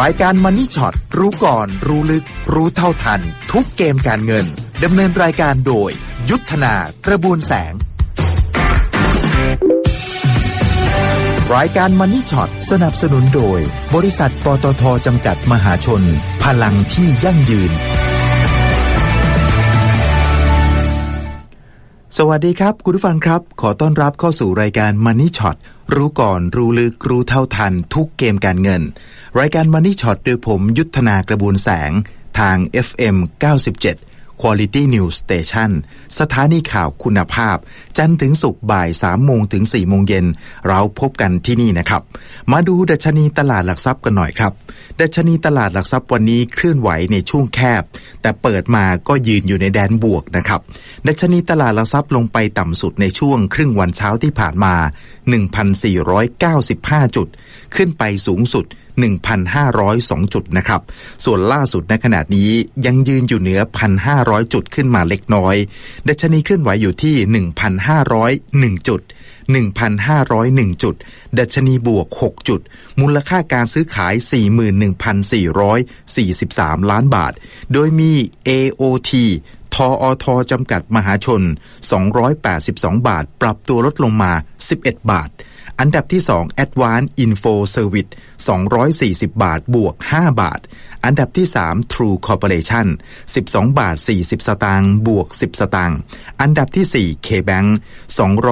รายการมันนี่ช็อตรู้ก่อน รู้ลึก รู้เท่าทัน ทุกเกมการเงินดำเนินรายการโดย ยุทธนากระบวนแสง รายการมันนี่ช็อตสนับสนุนโดย บริษัทปตทจำกัดมหาชน พลังที่ยั่งยืน สวัสดีครับ คุณผู้ฟังครับ ขอต้อนรับเข้าสู่รายการ Money Shot รู้ก่อนรู้ลึกรู้เท่าทันทุกเกมการเงิน รายการ Money Shot โดยผมยุทธนากระบวนแสงทาง FM 97 Quality News Station สถานีข่าวคุณภาพ จันทร์ถึงศุกร์บ่าย3โมงถึง4โมงเย็น เราพบกันที่นี่นะครับ มาดูดัชนีตลาดหลักทรัพย์กันหน่อยครับ ดัชนีตลาดหลักทรัพย์วันนี้เคลื่อนไหวในช่วงแคบ แต่เปิดมาก็ยืนอยู่ในแดนบวกนะครับ ดัชนีตลาดหลักทรัพย์ลงไปต่ำสุดในช่วงครึ่งวันเช้าที่ผ่านมา 1,495 จุด ขึ้นไปสูงสุด 1,502 จุดนะครับ ส่วนล่าสุดในขณะนี้ยังยืนอยู่เหนือ 1,500 จุดขึ้นมาเล็กน้อย ดัชนีเคลื่อนไหวอยู่ที่ 1,501 จุด 1,501 จุด ดัชนีบวก 6 จุด มูลค่าการซื้อขาย 41,443 ล้านบาท โดยมี AOT ทออทจำกัดมหาชน 282 บาท ปรับตัวลดลงมา 11 บาท อันดับที่ 2 Advanced Info Service 240 บาทบวก 5 บาท อันดับที่ 3 True Corporation 12 บาท 40 สตางค์บวก 10 สตางค์ อันดับที่ 4 KBank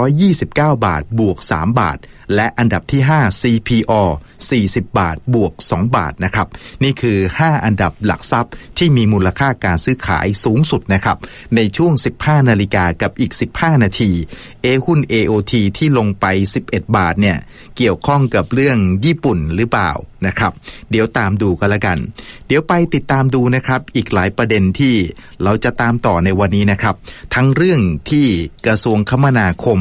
229 บาทบวก 3 บาท และอันดับที่ 5 CPO 40 บาทบวก 2 บาทนะครับ นี่คือ 5 อันดับหลักทรัพย์ที่มีมูลค่าการซื้อขายสูงสุดนะครับ ในช่วง 15 นาฬิกากับอีก 15 นาที เอหุ้น AOT ที่ลงไป 11 บาทเนี่ยเกี่ยวข้องกับเรื่องญี่ปุ่นหรือเปล่า นะครับ เดี๋ยวตามดูกันละกัน เดี๋ยวไปติดตามดูนะครับ อีกหลายประเด็นที่เราจะตามต่อในวันนี้นะครับ ทั้งเรื่องที่กระทรวงคมนาคม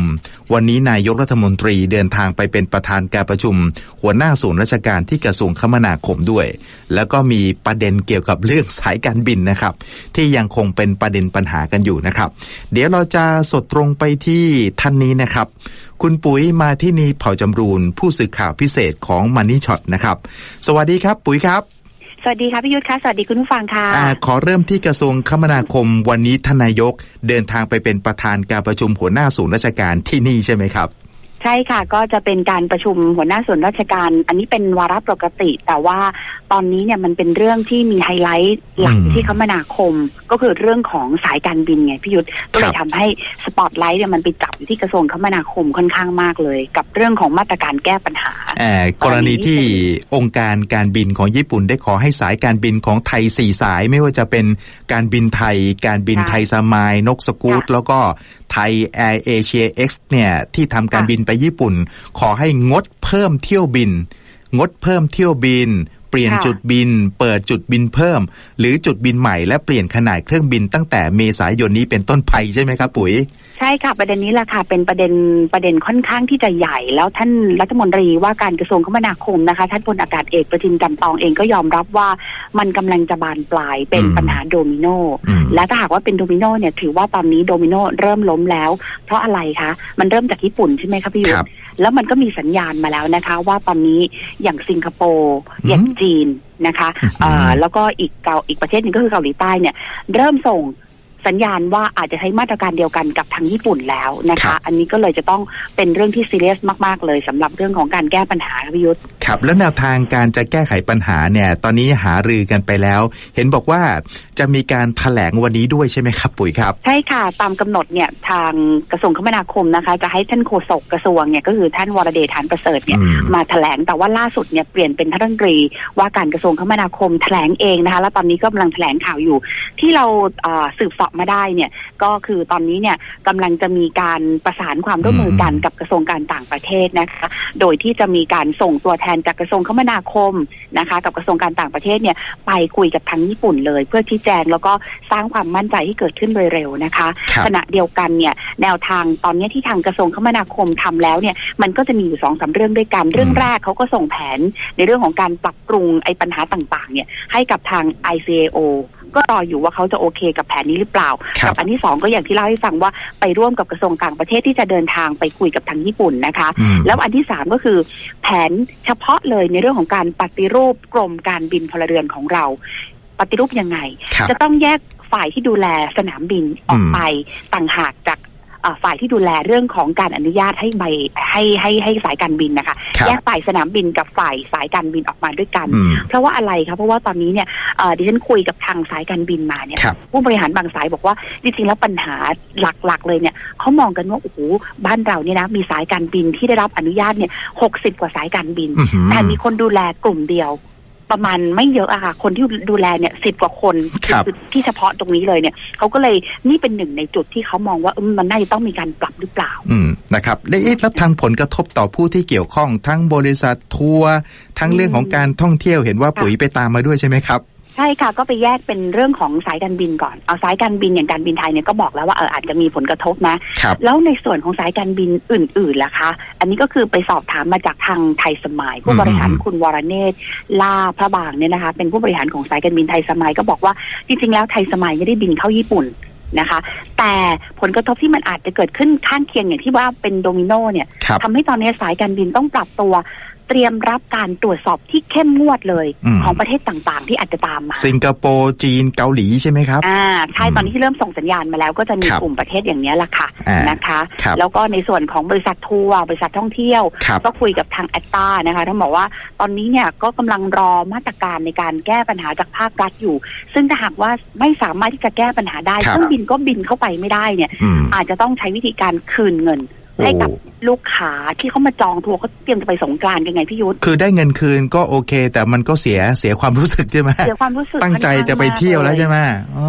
วันนี้นายกรัฐมนตรีเดินทางไปเป็นประธานการประชุม หัวหน้าศูนย์ราชการที่กระทรวงคมนาคมด้วย แล้วก็มีประเด็นเกี่ยวกับเรื่องสายการบินนะครับ ที่ยังคงเป็นประเด็นปัญหากันอยู่นะครับ เดี๋ยวเราจะสดตรงไปที่ท่านนี้นะครับ คุณปุ๋ยมาที่นี่เผ่าจำรูนผู้สื่อข่าวพิเศษของมันนี่ช็อตนะครับสวัสดีครับ ปุ๋ยครับ สวัสดีค่ะพี่ยุทธค่ะสวัสดีคุณผู้ฟังค่ะอ่าขอเริ่มที่กระทรวงคมนาคมวันนี้ทานนายกเดินทางไปเป็นประธานการประชุมหัวหน้าศูนย์ราชการที่นี่ใช่ไหมครับ ใช่ค่ะก็จะเป็นการประชุมหัวหน้าส่วนราชการ อันนี้เป็นวาระปกติ แต่ว่าตอนนี้เนี่ยมันเป็นเรื่องที่มีไฮไลท์หลักอืมที่คมนาคม ก็คือเรื่องของสายการบินไงพี่ยุทธก็เลยทำให้สปอตไลท์เนี่ยมันไปจับอยู่ที่กระทรวงคมนาคมค่อนข้างมากเลย กับเรื่องของมาตรการแก้ปัญหาแอบกรณีที่องค์การการบินของญี่ปุ่นได้ขอให้สายการบินของไทยสี่สายไม่ว่าจะเป็นการบินไทย การบินค่ะไทยสมายนกสกูตค่ะแล้วก็ไทยแอร์เอเชียเอ็กซ์เนี่ยที่ทำการค่ะบินไปญี่ปุ่น ขอให้งดเพิ่มเที่ยวบิน งดเพิ่มเที่ยวบิน เปลี่ยนค่ะจุดบิน เปิดจุดบินเพิ่ม หรือจุดบินใหม่และเปลี่ยนขนาดเครื่องบินตั้งแต่เมษายนนี้เป็นต้นไปใช่ไหมครับปุ๋ย ใช่ค่ะประเด็นนี้แหละค่ะเป็นประเด็นประเด็นค่อนข้างที่จะใหญ่ แล้วท่านรัฐมนตรีว่าการกระทรวงคมนาคมนะคะท่านพลอากาศเอกประทินจันทร์ตองเองก็ยอมรับว่ามันกำลังจะบานปลายเป็นอืมปัญหาโดมิโนอืมและถ้าหากว่าเป็นโดมิโนเนี่ยถือว่าตอนนี้โดมิโนเริ่มล้มแล้ว เพราะอะไรคะมันเริ่มจากญี่ปุ่นใช่ไหมคะพี่ยุทครัธบ แล้วมันก็มีสัญญาณมาแล้วนะคะ ว่าตอนนี้อย่างสิงคโปร์อืมอย่างจีนนะคะอืมเอ่อแล้วก็อีกเกาอีกประเทศหนึ่งก็คือเกาหลีใต้เนี่ย เริ่มส่งสัญญาณว่าอาจจะใช้มาตรการเดียวกันกับทางญี่ปุ่นแล้วนะครัคะบอันนี้ก็เลยจะต้องเป็นเรื่องที่ซีเรียสมาก ๆ เลยสำหรับเรื่องของการแก้ปัญหาค่ะพี่ยุทธครับแล้วแนวทางการจะแก้ไขปัญหาเนี่ย ตอนนี้หารือกันไปแล้ว เห็นบอกว่าจะมีการถแถลงวันนี้ด้วยใช่ไหมครับ ปุ๋ยครับใช่ค่ะ ตามกำหนดเนี่ยทางกระทรวงคมนาคมนะคะ จะให้ท่านโฆษกกระทรวงเนี่ยก็คือท่านวรเดชฐานประเสริฐเนี่ยอืมมาแถลงแต่ว่าล่าสุดเนี่ยเปลี่ยนเป็นท่านรัฐมนตรีว่าการกระทรวงคมนาคมแถลงเองนะคะ แล้วตอนนี้ก็กำลังแถลงข่าวอยู่ ที่เราเอ่อสืบเสอบมาได้เนี่ยก็คือตอนนี้เนี่ยกำลังจะมีการประสานความร่วมมือกันอืมกับกระทรวงการต่างประเทศนะคะ โดยที่จะมีการส่งตัวแทนจากกระทรวงคมนาคมนะคะ กับกระทรวงการต่างประเทศเนี่ยไปคุยกับทางญี่ปุ่นเลย เพื่อชี้แจงแล้วก็สร้างความมั่นใจให้เกิดขึ้นโดยเร็วนะคะครับขณะเดียวกันเนี่ยแนวทางตอนนี้ที่ทางกระทรวงคมนาคมทำแล้วเนี่ยมันก็จะมีอยู่สองสามเรื่องด้วยกันเรื่องแรกเขาก็ส่งแผนในเรื่องของการปรับปรุงไอ้ปัญหาต่างๆเนี่ยให้กับทาง ICAO ก็รออยู่ว่าเขาจะโอเคกับแผนนี้หรือเปล่าครับกับอันที่สองก็อย่างที่เล่าให้ฟังว่าไปร่วมกับกระทรวงต่างประเทศที่จะเดินทางไปคุยกับทางญี่ปุ่นนะคะอืมแล้วอันที่สามก็คือ แผนเฉพาะเลยในเรื่องของการปฏิรูปกรมการบินพลเรือนของเรา ปฏิรูปยังไงครับจะต้องแยกฝ่ายที่ดูแลสนามบินออกอืมไปต่างหากจากเอ่อ ฝ่ายที่ดูแลเรื่องของการอนุญาตให้ใบให้ให้ให้สายการบินนะคะครับแยกฝ่ายสนามบินกับฝ่ายสายการบินออกมาด้วยกันอืมเพราะว่าอะไรคะเพราะว่าตอนนี้เนี่ยเอ่อดิฉันคุยกับทางสายการบินมาเนี่ยครับผู้บริหารบางสายบอกว่าจริงๆแล้วปัญหาหลักๆ เลยเนี่ยเขามองกันว่าโอ้โหบ้านเราเนี่ยนะมีสายการบินที่ได้รับอนุญาตเนี่ยหกสิบกว่าสายการบินอื้อหือแต่มีคนดูแลกลุ่มเดียว ประมาณไม่เยอะอะค่ะ คนที่ดูแลเนี่ยสิบกว่าคนครับอที่เฉพาะตรงนี้เลยเนี่ยเขาก็เลยนี่เป็นหนึ่งในจุดที่เขามองว่าเออมันน่าจะต้องมีการปรับหรือเปล่า อืมนะครับและเอ๊ะแล้วทางผลกระทบต่อผู้ที่เกี่ยวข้องทั้งบริษัททัวร์ทั้งเรื่องของการท่องเที่ยวเห็นว่าค่ะปุ๋ยไปตามมาด้วยใช่ไหมครับใช่ค่ะก็ไปแยกเป็นเรื่องของสายการบินก่อนเอาสายการบินอย่างการบินไทยเนี่ยก็บอกแล้วว่าเอออาจจะมีผลกระทบนะครับแล้วในส่วนของสายการบินอื่นๆล่ะคะ อันนี้ก็คือไปสอบถามมาจากทางไทยสมายผู้บริหารอืมคุณวรเนศล่าพระบางเนี่ยนะคะ เป็นผู้บริหารของสายการบินไทยสมายก็บอกว่าจริงๆแล้วไทยสมายไม่ได้บินเข้าญี่ปุ่นนะคะ แต่ผลกระทบที่มันอาจจะเกิดขึ้นข้างเคียงอย่างที่ว่าเป็นโดมิโนเนี่ยครับทำให้ตอนนี้สายการบินต้องปรับตัวเตรียมรับการตรวจสอบที่เข้มงวดเลยอืมของประเทศต่างๆ ที่อาจจะตามมาสิงคโปร์จีนเกาหลีใช่ไหมครับอ่าใช่อืมตอนนี้ที่เริ่มส่งสัญญาณมาแล้วก็จะมีครับกลุ่มประเทศอย่างนี้ยแหละค่ะอ่านนะคะครับแล้วก็ในส่วนของบริษัททัวร์บริษัทท่องเที่ยวครับก็คุยกับทางแอตตานะคะท่านบอกว่าตอนนี้เนี่ยก็กำลังรอมาตรการในการแก้ปัญหาจากภาครัฐอยู่ ซึ่งถ้าหากว่าไม่สามารถที่จะแก้ปัญหาได้ครับเครื่องบินก็บินเข้าไปไม่ได้เนี่ยอืมอาจจะต้องใช้วิธีการคืนเงินโอ้ ให้กับลูกค้าที่เขามาจองทัวร์เขาเตรียมจะไปสงกรานต์กันไงพี่ยุทธคือได้เงินคืนก็โอเค แต่มันก็เสียเสียความรู้สึกใช่ไหมเสียความรู้สึกตั้งใจจะไปเที่ยวแล้วใช่ไหมอ๋อ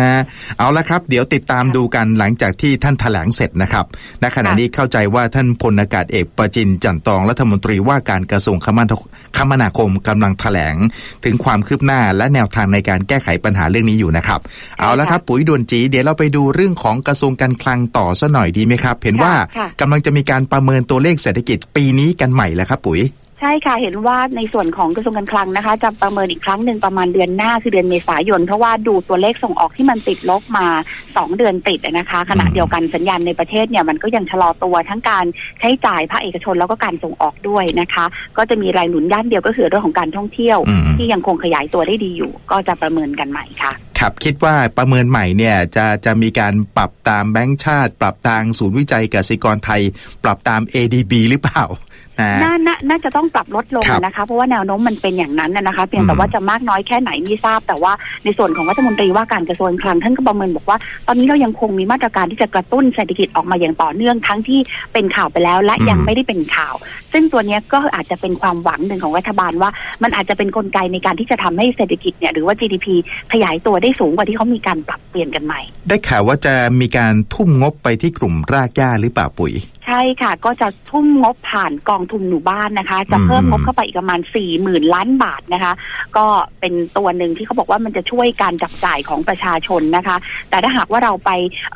นะ เอาละครับ เดี๋ยวติดตามดูกันหลังจากที่ท่านแถลงเสร็จนะครับณขณะนี้เข้าใจว่าท่านพลอากาศเอกประจินจันตองรัฐมนตรีว่าการกระทรวงคมนาคมนาคมกำลังแถลง ถึงความคืบหน้าและแนวทางในการแก้ไขปัญหาเรื่องนี้อยู่นะครับ เอาละครับ ปุ๋ยด่วนจี เดี๋ยวเราไปดูเรื่องของกระทรวงการคลังต่อซะหน่อยดีไหมครับ เห็นว่าค่ะกำลังจะมีการประเมินตัวเลขเศรษฐกิจปีนี้กันใหม่แล้วครับปุ๋ยใช่ค่ะ เห็นว่าในส่วนของกระทรวงการคลังนะคะ จะประเมินอีกครั้งหนึ่งประมาณเดือนหน้าคือเดือนเมษายน เพราะว่าดูตัวเลขส่งออกที่มันติดลบมา 2 เดือนติดอะนะคะ ขณะเดียวกันสัญญาณในประเทศเนี่ยมันก็ยังชะลอตัวทั้งการใช้จ่ายภาคเอกชนแล้วก็การส่งออกด้วยนะคะ ก็จะมีรายหนุนด้านเดียวก็คือเรื่องของการท่องเที่ยวอืมที่ยังคงขยายตัวได้ดีอยู่ ก็จะประเมินกันใหม่ค่ะครับคิดว่าประเมินใหม่เนี่ยจะจะมีการปรับตามแบงก์ชาติ ปรับทางศูนย์วิจัยกสิกรไทย ปรับตาม ADB หรือเปล่านะน่าน่าน่าจะต้องปรับลดลงครับนะคะเพราะว่าแนวโน้มมันเป็นอย่างนั้นน่ะนะคะเพียงแต่อืมว่าจะมากน้อยแค่ไหนไม่ทราบ แต่ว่าในส่วนของรัฐมนตรีว่าการกระทรวงการคลังท่านก็ประเมินบอกว่า ตอนนี้เรายังคงมีมาตรการที่จะกระตุ้นเศรษฐกิจออกมาอย่างต่อเนื่องทั้งที่เป็นข่าวไปแล้ว และยังไม่ได้เป็นข่าว ซึ่งตัวนี้ก็อาจจะเป็นความหวังหนึ่งของรัฐบาลว่า มันอาจจะเป็นกลไกในการที่จะทำให้เศรษฐกิจเนี่ยหรือว่า GDP ขยายตัวได้สูงกว่าที่เขามีการปรับเปลี่ยนกันใหม่ ได้ข่าวว่าจะมีการทุ่มงบไปที่กลุ่มรากหญ้าหรือเปล่าปุ๋ยใช่ค่ะ ก็จะทุ่มงบผ่านกองทุนหมู่บ้านนะคะ จะเพิ่มงบเข้าไปอีกประมาณ4ี่หมื่นล้านบาทนะคะ ก็เป็นตัวหนึ่งที่เขาบอกว่ามันจะช่วยการจับจ่ายของประชาชนนะคะ แต่ถ้าหากว่าเราไป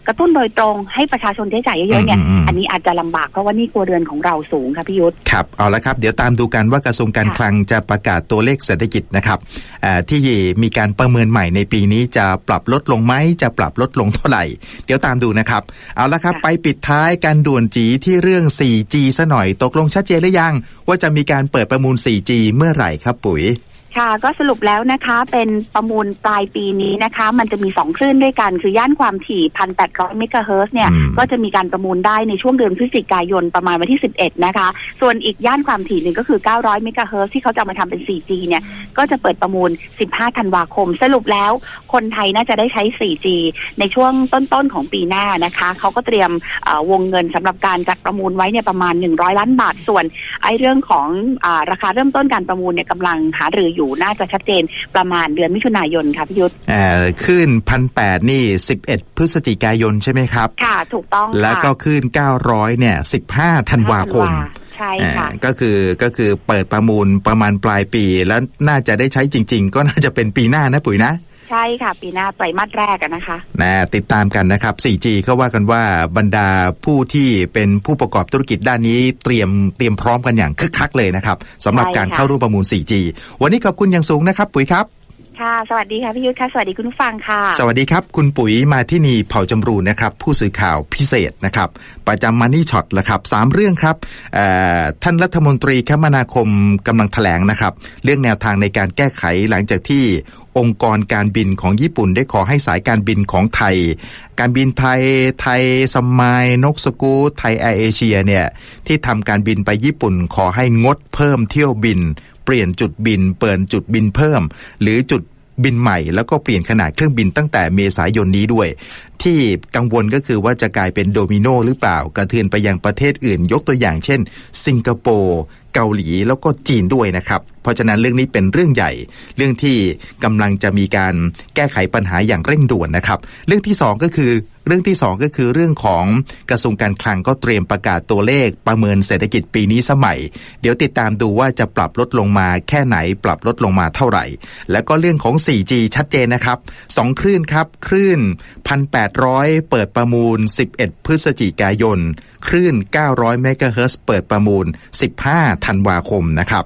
กระตุ้นโดยตรงให้ประชาชนใช้จ่ายเยอะๆเนี่ยอืมอืมอันนี้อาจจะลำบากเพราะว่านี่ครัวเรือนของเราสูงค่ะพี่ยุทธครับเอาละครับเดี๋ยวตามดูกันว่ากระทรวงการค่ะคลังจะประกาศตัวเลขเศรษฐกิจนะครับเอ่อที่มีการประเมินใหม่ในปีนี้จะปรับลดลงไหมจะปรับลดลงเท่าไหร่ เดี๋ยวตามดูนะครับ เอาละครับ ไปปิดท้ายการด่วนจีที่เรื่อง 4G ซะหน่อยตกลงชัดเจนหรือยัง ว่าจะมีการเปิดประมูล 4G เมื่อไหร่ครับปุ๋ย ค่ะก็สรุปแล้วนะคะเป็นประมูลปลายปีนี้นะคะ มันจะมีสองคลื่นด้วยกัน คือย่านความถี่ 1,800 เมกะเฮิรตซ์เนี่ยอืมก็จะมีการประมูลได้ในช่วงเดือนพฤศจิกายนประมาณวันที่ 11 นะคะ ส่วนอีกย่านความถี่หนึ่งก็คือ 900 เมกะเฮิรตซ์ที่เขาจะเอามาทำเป็น 4G เนี่ย ก็จะเปิดประมูล 15 ธันวาคม สรุปแล้วคนไทยน่าจะได้ใช้ 4G ในช่วงต้นๆของปีหน้านะคะเขาก็เตรียมเอ่อวงเงินสำหรับการจัดประมูลไว้เนี่ยประมาณ 100 ล้านบาท ส่วนไอ้เรื่องของอาราคาเริ่มต้นการประมูลเนี่ยกำลังหารืออยู่น่าจะชัดเจนประมาณเดือนมิถุนายนค่ะพี่ยุทธเอ่อขึ้นพันแปดนี่11พฤศจิกายนใช่ไหมครับ ค่ะถูกต้องค่ะแล้วก็ขึ้น900เนี่ย15ธันวาคมใช่ค่ะอ่าก็คือก็คือเปิดประมูลประมาณปลายปีแล้วน่าจะได้ใช้จริง ๆ ก็น่าจะเป็นปีหน้านะปุ๋ยนะ ใช่ค่ะ ปีหน้าไตรมาสแรกอะนะคะนะติดตามกันนะครับ 4G เขาว่ากันว่าบรรดาผู้ที่เป็นผู้ประกอบธุรกิจด้านนี้เตรียมเตรียมพร้อมกันอย่างคึกคักเลยนะครับสำหรับใช่การค่ะเข้าร่วมประมูล 4G วันนี้ขอบคุณอย่างสูงนะครับ ปุ๋ยครับ ค่ะ สวัสดีค่ะพี่ยุทธค่ะ สวัสดีคุณผู้ฟังค่ะ สวัสดีครับ คุณปุ๋ยมาที่นี่เผ่าจำรูนะครับ ผู้สื่อข่าวพิเศษนะครับ ประจำมันนี่ช็อตละครับสามเรื่องครับท่านรัฐมนตรีคมนาคมกำลังแถลงนะครับ เรื่องแนวทางในการแก้ไขหลังจากที่องค์กรการบินของญี่ปุ่นได้ขอให้สายการบินของไทย การบินไทย ไทยสมายนกสกูไทยแอร์เอเชียเนี่ยที่ทำการบินไปญี่ปุ่นขอให้งดเพิ่มเที่ยวบิน เปลี่ยนจุดบิน เปิดจุดบินเพิ่ม หรือจุดบินใหม่ แล้วก็เปลี่ยนขนาดเครื่องบินตั้งแต่เมษายนนี้ด้วย ที่กังวลก็คือว่าจะกลายเป็นโดมิโนหรือเปล่ากระเทือนไปยังประเทศอื่น ยกตัวอย่างเช่น สิงคโปร์ เกาหลีแล้วก็จีนด้วยนะครับ เพราะฉะนั้นเรื่องนี้เป็นเรื่องใหญ่ เรื่องที่กำลังจะมีการแก้ไขปัญหาอย่างเร่งด่วนนะครับ เรื่องที่สองก็คือ เรื่องที่สองก็คือเรื่องของกระทรวงการคลังก็เตรียมประกาศตัวเลขประเมินเศรษฐกิจปีนี้สมัย เดี๋ยวติดตามดูว่าจะปรับลดลงมาแค่ไหน ปรับลดลงมาเท่าไหร่ แล้วก็เรื่องของ 4G ชัดเจนนะครับสองคลื่นครับคลื่น 1,800 เปิดประมูล 11 พฤศจิกายน คลื่น 900 เมกะเฮิรตซ์เปิดประมูล 15ธันวาคมนะครับ